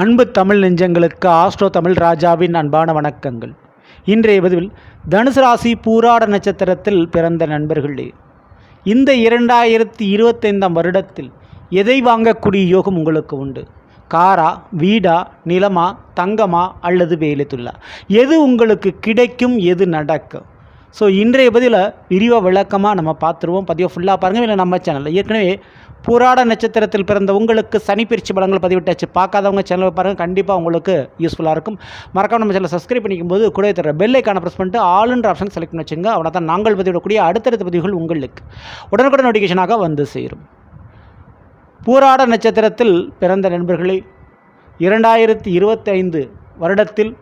அன்பு தமிழ் நெஞ்சங்களுக்கு ஆஸ்ட்ரோ தமிழ் ராஜாவின் அன்பான வணக்கங்கள். இன்றைய பதிவில் தனுசு ராசி பூராட நட்சத்திரத்தில் பிறந்த நண்பர்களே இந்த இரண்டாயிரத்தி இருபத்தைந்தாம் வருடத்தில் எதை வாங்கக்கூடிய யோகம் உங்களுக்கு உண்டு? காரா வீடா நிலமா தங்கமா அல்லது வேலைத்துள்ளா? எது உங்களுக்கு கிடைக்கும் எது நடக்கும்? ஸோ இன்றைய பதிவில் விரிவாக விளக்கமாக நம்ம பார்த்துருவோம். பதிவை ஃபுல்லாக பாருங்கள் இல்லை நம்ம சேனலில் ஏற்கனவே பூராட நட்சத்திரத்தில் பிறந்த உங்களுக்கு சனிப்பிரிச்சு படங்கள் பதிவிட்டாச்சு. பார்க்காதவங்க சேனலை பாருங்கள் கண்டிப்பாக உங்களுக்கு யூஸ்ஃபுல்லாக இருக்கும். மறக்காம நம்ம சேனலை சப்ஸ்கிரைப் பண்ணிக்கும் போது கூட தர பெல்லைக்கான ப்ரெஸ் பண்ணிட்டு ஆளுன்ற ஆப்ஷன் செலக்ட் பண்ணி வச்சுங்க அவனை தான் நாங்கள் பதிவிடக்கூடிய அடுத்தடுத்த பதிவுகள் உங்களுக்கு உடனுக்குடன் நோட்டிஃபிகேஷனாக வந்து சேரும். பூராட நட்சத்திரத்தில் பிறந்த நண்பர்களே இரண்டாயிரத்தி இருபத்தைந்து வருடத்தில்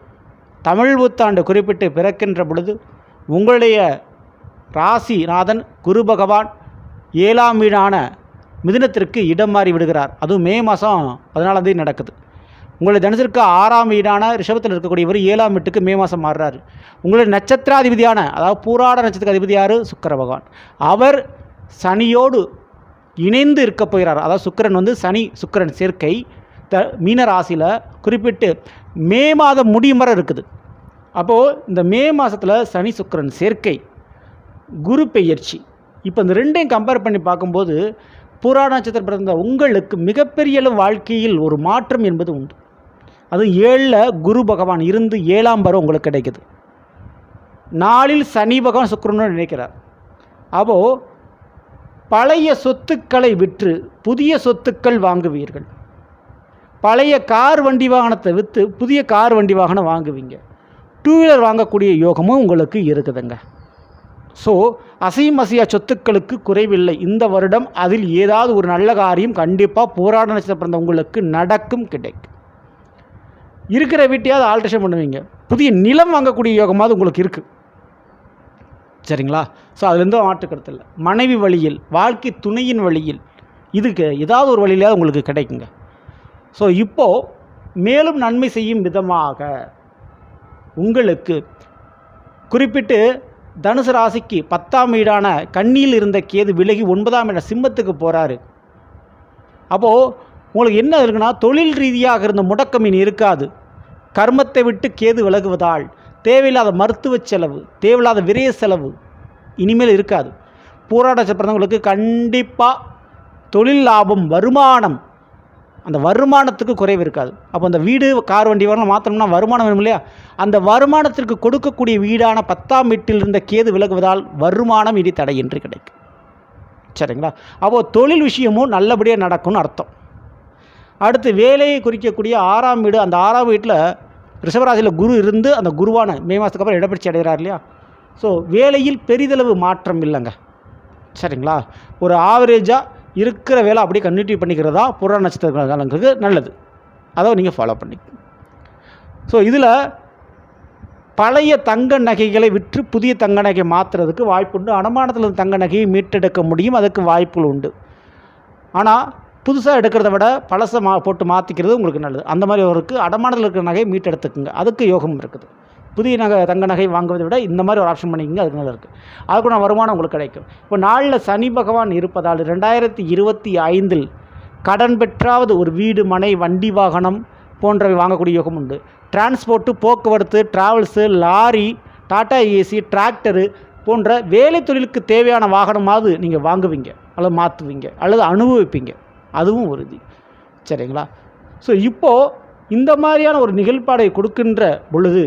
தமிழ் புத்தாண்டு குறிப்பிட்டு பிறக்கின்ற பொழுது உங்களுடைய ராசிநாதன் குரு பகவான் ஏழாம் வீடான மிதினத்திற்கு இடம் மாறி விடுகிறார். அதுவும் மே மாதம் பதினாலாம் தேதி நடக்குது. உங்களுடைய தனுசிற்கு ஆறாம் வீடான ரிஷபத்தில் இருக்கக்கூடியவர் ஏழாம் வீட்டுக்கு மே மாதம் மாறுறாரு. உங்களுடைய நட்சத்திராதிபதியான அதாவது பூராட நட்சத்திர அதிபதி யார்? சுக்கர பகவான். அவர் சனியோடு இணைந்து இருக்க போகிறார். அதாவது சுக்கிரன் வந்து சனி சுக்கிரன் சேர்க்கை த மீன ராசியில் குறிப்பிட்டு மே மாதம் முடியும் வரை இருக்குது. அப்போது இந்த மே மாதத்தில் சனி சுக்கரன் சேர்க்கை குரு பெயர்ச்சி. இப்போ இந்த ரெண்டையும் கம்பேர் பண்ணி பார்க்கும்போது புறா நட்சத்திரம் பிறந்த உங்களுக்கு மிகப்பெரிய அளவு வாழ்க்கையில் ஒரு மாற்றம் என்பது உண்டு. அது ஏழில் குரு பகவான் இருந்து ஏழாம் பருவம் உங்களுக்கு கிடைக்குது. நாளில் சனி பகவான் சுக்கிரனோடு நினைக்கிறார். அப்போது பழைய சொத்துக்களை விற்று புதிய சொத்துக்கள் வாங்குவீர்கள். பழைய கார் வண்டி வாகனத்தை விற்று புதிய கார் வண்டி வாகனம் வாங்குவீங்க. டூ வீலர் வாங்கக்கூடிய யோகமும் உங்களுக்கு இருக்குதுங்க. ஸோ அசையும் அசையா சொத்துக்களுக்கு குறைவில்லை. இந்த வருடம் அதில் ஏதாவது ஒரு நல்ல காரியம் கண்டிப்பாக போராட நட்சத்திரம் பிறந்த உங்களுக்கு நடக்கும் கிடைக்கும். இருக்கிற வீட்டையாவது ஆல்ட்ரேஷன் பண்ணுவீங்க. புதிய நிலம் வாங்கக்கூடிய யோகமாவது உங்களுக்கு இருக்குது சரிங்களா? ஸோ அதுலேருந்து மாற்றுக்கிறது இல்லை. மனைவி வழியில் வாழ்க்கை துணையின் வழியில் இதுக்கு ஏதாவது ஒரு வழியிலாவது உங்களுக்கு கிடைக்குங்க. ஸோ இப்போது மேலும் நன்மை செய்யும் விதமாக உங்களுக்கு குறிப்பிட்டு தனுசு ராசிக்கு பத்தாம் வீடான கண்ணியில் இருந்த கேது விலகி ஒன்பதாம் இட சிம்மத்துக்கு போகிறாரு அப்போது உங்களுக்கு என்ன இருக்குன்னா தொழில் ரீதியாக இருந்த முடக்கம் இனி இருக்காது. கர்மத்தை விட்டு கேது விலகுவதால் தேவையில்லாத மருத்துவ செலவு தேவையில்லாத விரைய செலவு இனிமேல் இருக்காது. போராட்ட பிறந்தவங்களுக்கு கண்டிப்பாக தொழில் லாபம் வருமானம் அந்த வருமானத்துக்கு குறைவு இருக்காது. அப்போ அந்த வீடு கார் வண்டி வரலாம் மாற்றணும்னா வருமானம் வேணும் இல்லையா? அந்த வருமானத்திற்கு கொடுக்கக்கூடிய வீடான பத்தாம் வீட்டில் இருந்த கேது விலகுவதால் வருமானம் இனி தடையின்றி கிடைக்கும். சரிங்களா? அப்போது தொழில் விஷயமும் நல்லபடியாக நடக்கும்னு அர்த்தம். அடுத்து வேலையை குறிக்கக்கூடிய ஆறாம் வீடு அந்த ஆறாம் வீட்டில் ரிஷபராசியில் குரு இருந்து அந்த குருவான மே மாதத்துக்கு அப்புறம் இடப்பெயர்ச்சி அடைகிறார் இல்லையா? ஸோ வேலையில் பெரிதளவு மாற்றம் இல்லைங்க. சரிங்களா? ஒரு ஆவரேஜாக இருக்கிற வேலை அப்படியே கன்டினியூ பண்ணிக்கிறதா புற நட்சத்திரங்களுக்கு நல்லது. அதை நீங்கள் ஃபாலோ பண்ணி ஸோ இதில் பழைய தங்க நகைகளை விற்று புதிய தங்க நகை மாற்றுறதுக்கு வாய்ப்புண்டு அடமானத்தில் அனுமானத்தில் தங்க நகையை மீட்டெடுக்க முடியும். அதுக்கு வாய்ப்புகள் உண்டு. ஆனால் புதுசாக எடுக்கிறத விட பழசை மா போட்டு மாற்றிக்கிறது உங்களுக்கு நல்லது. அந்த மாதிரி இருக்குது அடமானத்தில் இருக்கிற நகையை மீட்டெடுத்துக்குங்க. அதுக்கு யோகம் இருக்குது. புதிய நகை தங்க நகை வாங்குவதை விட இந்த மாதிரி ஒரு ஆப்ஷன் பண்ணிக்கிங்க அதுக்கு நல்லா இருக்குது அதுக்குள்ள வருமானம் உங்களுக்கு கிடைக்கும். இப்போ நாளில் சனி பகவான் இருப்பதால் ரெண்டாயிரத்தி இருபத்தி ஐந்தில் கடன் பெற்றாவது ஒரு வீடு மனை வண்டி வாகனம் போன்றவை வாங்கக்கூடிய யோகம் உண்டு. டிரான்ஸ்போர்ட்டு போக்குவரத்து travels lorry Tata AC tractor போன்ற வேலை தொழிலுக்கு தேவையான வாகனமாவது நீங்கள் வாங்குவீங்க. அல்லது மாற்றுவீங்க அல்லது அனுபவிப்பீங்க. அதுவும் உறுதி. சரிங்களா? ஸோ இப்போது இந்த மாதிரியான ஒரு நிகழ்பாடை கொடுக்கின்ற பொழுது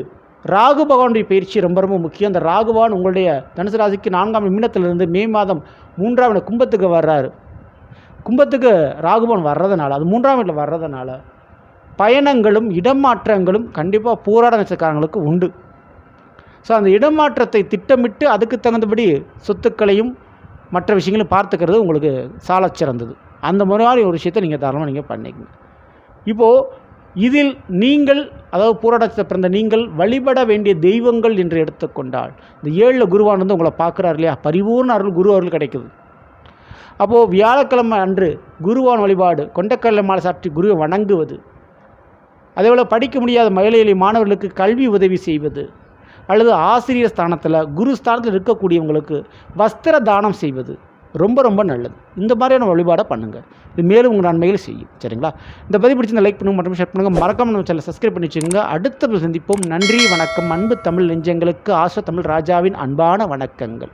ராகு பகவானுடைய பயிற்சி ரொம்ப ரொம்ப முக்கியம். அந்த ராகுவான் உங்களுடைய தனுசு ராசிக்கு நான்காம் மீனத்திலிருந்து மே மாதம் மூன்றாம் கும்பத்துக்கு வர்றாரு. கும்பத்துக்கு ராகுபவன் வர்றதுனால அது மூன்றாம் வீட்டில் வர்றதுனால பயணங்களும் இடமாற்றங்களும் கண்டிப்பாக போராட நட்சத்திரக்காரங்களுக்கு உண்டு. ஸோ அந்த இடமாற்றத்தை திட்டமிட்டு அதுக்கு தகுந்தபடி சொத்துக்களையும் மற்ற விஷயங்களையும் பார்த்துக்கிறது உங்களுக்கு சாலச் சிறந்தது அந்த மாதிரி ஒரு விஷயத்தை நீங்கள் தாராளமாக நீங்கள் பண்ணிக்கங்க. இப்போது இதில் நீங்கள் அதாவது போராட்டத்தை பிறந்த நீங்கள் வழிபட வேண்டிய தெய்வங்கள் என்று எடுத்துக்கொண்டால் இந்த ஏழில் குருவானது உங்களை பார்க்குறாரு இல்லையா? பரிபூர்ண அருள் குரு அருள் கிடைக்குது. அப்போது வியாழக்கிழமை அன்று குருவான் வழிபாடு கொண்டக்கடலை மாலை சாற்றி குருவை வணங்குவது அதேபோல் படிக்க முடியாத மகளிர் மாணவர்களுக்கு கல்வி உதவி செய்வது அல்லது ஆசிரியர் ஸ்தானத்தில் குரு ஸ்தானத்தில் இருக்கக்கூடியவங்களுக்கு வஸ்திர தானம் செய்வது ரொம்ப ரொம்ப நல்லது. இந்த மாதிரியான வழிபாடை பண்ணுங்கள் இது மேலும் உங்கள் நன்மைகள் செய்யும். சரிங்களா? இந்த பதிவு பிடிச்சி லைக் பண்ணுங்கள் மற்றும் ஷேர் பண்ணுங்கள் மறக்காம நம்ம சேனல் சப்ஸ்கிரைப் பண்ணி வச்சுக்கோங்க. அடுத்த சந்திப்போம். நன்றி வணக்கம். அன்பு தமிழ் நெஞ்சங்களுக்கு ஆசோ தமிழ் ராஜாவின் அன்பான வணக்கங்கள்.